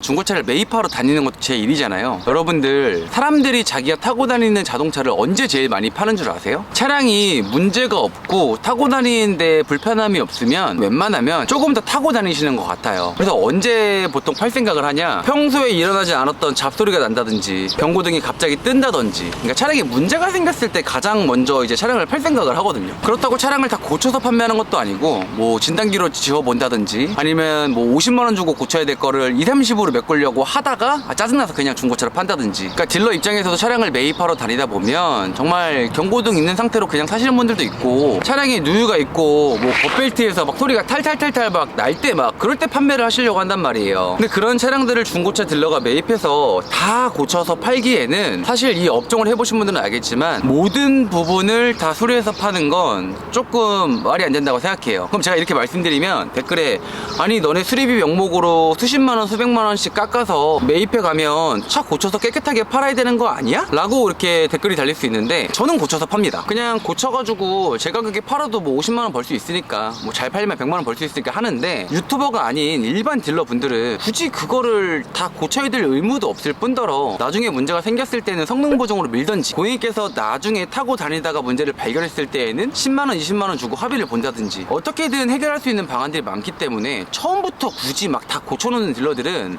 중고차를 매입하러 다니는 것도 제 일이잖아요. 여러분들, 사람들이 자기가 타고 다니는 자동차를 언제 제일 많이 파는 줄 아세요? 차량이 문제가 없고 타고 다니는데 불편함이 없으면 웬만하면 조금 더 타고 다니시는 것 같아요. 그래서 언제 보통 팔 생각을 하냐? 평소에 일어나지 않았던 잡소리가 난다든지 경고등이 갑자기 뜬다든지 그러니까 차량에 문제가 생겼을 때 가장 먼저 이제 차량을 팔 생각을 하거든요. 그렇다고 차량을 다 고쳐서 판매하는 것도 아니고 뭐 진단기로 지워본다든지 아니면 뭐 50만 원 주고 고쳐야 될 거를 2, 30으로 메꾸려고 하다가 아, 짜증나서 그냥 중고차로 판다든지. 그러니까 딜러 입장에서도 차량을 매입하러 다니다 보면 정말 경고등 있는 상태로 그냥 사시는 분들도 있고 차량에 누유가 있고 뭐 법벨트에서 막 소리가 탈탈탈탈 막 날 때 막 그럴 때 판매를 하시려고 한단 말이에요. 근데 그런 차량들을 중고차 딜러가 매입해서 다 고쳐서 팔기에는 사실 이 업종을 해보신 분들은 알겠지만 모든 부분을 다 수리해서 파는 건 조금 말이 안 된다고 생각해요. 그럼 제가 이렇게 말씀드리면 댓글에 아니 너네 수리비 명목으로 수십만 원 수백만 원씩 깎아서 매입해 가면 차 고쳐서 깨끗하게 팔아야 되는 거 아니야? 라고 이렇게 댓글이 달릴 수 있는데 저는 고쳐서 팝니다 그냥 고쳐가지고 제 가격에 팔아도 뭐 50만 원 벌 수 있으니까 뭐 잘 팔면 100만 원 벌 수 있으니까 하는데 유튜버가 아닌 일반 딜러 분들은 굳이 그거를 다 고쳐야 될 의무도 없을 뿐더러 나중에 문제가 생겼을 때는 성능 보정으로 밀던지 고객께서 나중에 타고 다니다가 문제를 발견했을 때에는 10만 원, 20만 원 주고 합의를 본다든지 어떻게든 해결할 수 있는 방안들이 많기 때문에 처음부터 굳이 막 다 고쳐놓는 딜러들은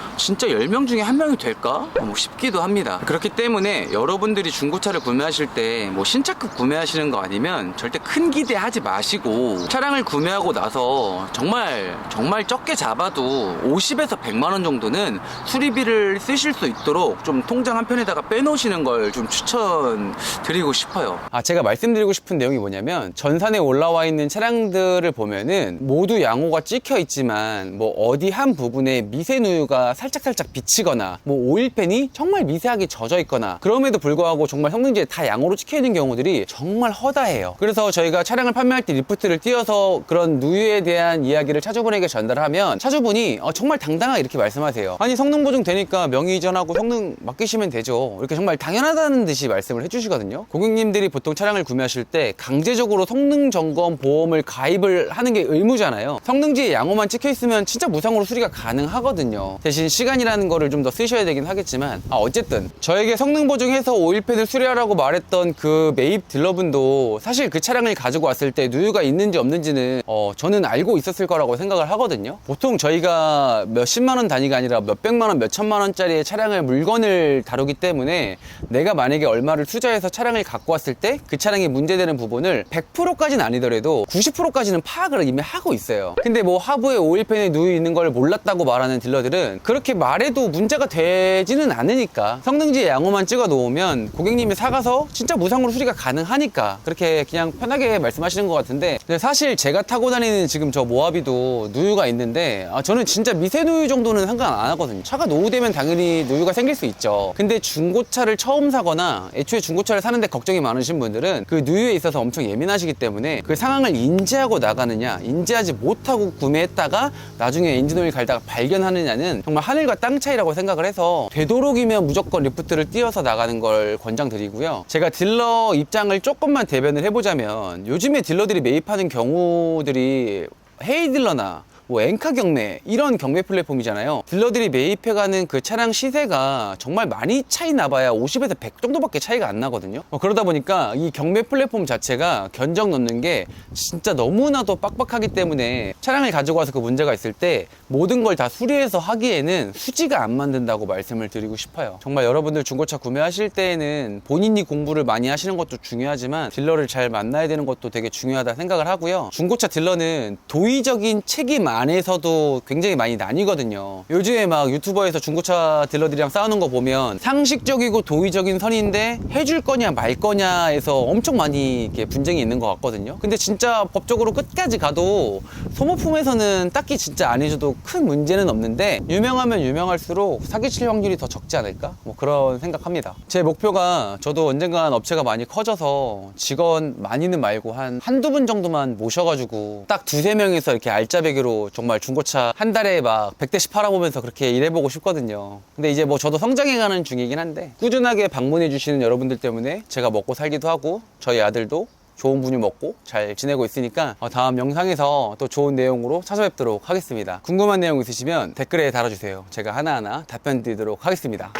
진짜 10명 중에 한 명이 될까? 뭐 싶기도 합니다. 그렇기 때문에 여러분들이 중고차를 구매하실 때 뭐 신차급 구매하시는 거 아니면 절대 큰 기대하지 마시고 차량을 구매하고 나서 정말 정말 적게 잡아도 50에서 100만 원 정도는 수리비를 쓰실 수 있도록 좀 통장 한 편에다가 빼놓으시는 걸 좀 추천드리고 싶어요. 아 제가 말씀드리고 싶은 내용이 뭐냐면 전산에 올라와 있는 차량들을 보면은 모두 양호가 찍혀 있지만 뭐 어디 한 부분에 미세 누유가 살 짝살짝 비치거나 뭐 오일팬이 정말 미세하게 젖어 있거나 그럼에도 불구하고 정말 성능지에 다 양호로 찍혀 있는 경우들이 정말 허다해요. 그래서 저희가 차량을 판매할 때 리프트를 띄어서 그런 누유에 대한 이야기를 차주분에게 전달하면 차주분이 어, 정말 당당하게 이렇게 말씀하세요. 아니 성능 보증 되니까 명의 이전하고 성능 맡기시면 되죠. 이렇게 정말 당연하다는 듯이 말씀을 해주시거든요. 고객님들이 보통 차량을 구매하실 때 강제적으로 성능 점검 보험을 가입을 하는 게 의무잖아요. 성능지에 양호만 찍혀 있으면 진짜 무상으로 수리가 가능하거든요. 대신 시간이라는 거를 좀 더 쓰셔야 되긴 하겠지만 아, 어쨌든 저에게 성능 보증해서 오일팬을 수리하라고 말했던 그 매입 딜러분도 사실 그 차량을 가지고 왔을 때 누유가 있는지 없는지는 어, 저는 알고 있었을 거라고 생각을 하거든요. 보통 저희가 몇십만 원 단위가 아니라 몇백만 원, 몇천만 원짜리의 차량을 물건을 다루기 때문에 내가 만약에 얼마를 투자해서 차량을 갖고 왔을 때 그 차량이 문제되는 부분을 100%까지는 아니더라도 90%까지는 파악을 이미 하고 있어요. 근데 뭐 하부에 오일팬에 누유 있는 걸 몰랐다고 말하는 딜러들은 그렇게 말해도 문제가 되지는 않으니까 성능지에 양호만 찍어 놓으면 고객님이 사가서 진짜 무상으로 수리가 가능하니까 그렇게 그냥 편하게 말씀하시는 것 같은데 사실 제가 타고 다니는 지금 저 모하비도 누유가 있는데 아, 저는 진짜 미세 누유 정도는 상관 안 하거든요. 차가 노후되면 당연히 누유가 생길 수 있죠. 근데 중고차를 처음 사거나 애초에 중고차를 사는데 걱정이 많으신 분들은 그 누유에 있어서 엄청 예민하시기 때문에 그 상황을 인지하고 나가느냐 인지하지 못하고 구매했다가 나중에 엔진오일 갈다가 발견하느냐는 정말 하늘과 땅 차이라고 생각을 해서 되도록이면 무조건 리프트를 띄어서 나가는 걸 권장드리고요. 제가 딜러 입장을 조금만 대변을 해보자면 요즘에 딜러들이 매입하는 경우들이 헤이딜러나 뭐 엔카 경매 이런 경매 플랫폼이잖아요. 딜러들이 매입해가는 그 차량 시세가 정말 많이 차이 나봐야 50에서 100 정도밖에 차이가 안 나거든요. 어, 그러다 보니까 이 경매 플랫폼 자체가 견적 넣는 게 진짜 너무나도 빡빡하기 때문에 차량을 가지고 와서 그 문제가 있을 때 모든 걸 다 수리해서 하기에는 수지가 안 만든다고 말씀을 드리고 싶어요. 정말 여러분들 중고차 구매하실 때에는 본인이 공부를 많이 하시는 것도 중요하지만 딜러를 잘 만나야 되는 것도 되게 중요하다 생각을 하고요. 중고차 딜러는 도의적인 책임 안 에서도 굉장히 많이 나뉘거든요. 요즘에 막 유튜버에서 중고차 딜러들이랑 싸우는 거 보면 상식적이고 도의적인 선인데 해줄 거냐 말 거냐에서 엄청 많이 이렇게 분쟁이 있는 것 같거든요. 근데 진짜 법적으로 끝까지 가도 소모품에서는 딱히 진짜 안 해줘도 큰 문제는 없는데 유명하면 유명할수록 사기칠 확률이 더 적지 않을까? 뭐 그런 생각합니다. 제 목표가 저도 언젠간 업체가 많이 커져서 직원 많이는 말고 한 한두 분 정도만 모셔가지고 딱 두세 명이서 이렇게 알짜배기로 정말 중고차 한 달에 막 100대씩 팔아보면서 그렇게 일해보고 싶거든요. 근데 이제 뭐 저도 성장해가는 중이긴 한데 꾸준하게 방문해주시는 여러분들 때문에 제가 먹고 살기도 하고 저희 아들도 좋은 분유 먹고 잘 지내고 있으니까 어, 다음 영상에서 또 좋은 내용으로 찾아뵙도록 하겠습니다. 궁금한 내용 있으시면 댓글에 달아주세요. 제가 하나하나 답변 드리도록 하겠습니다.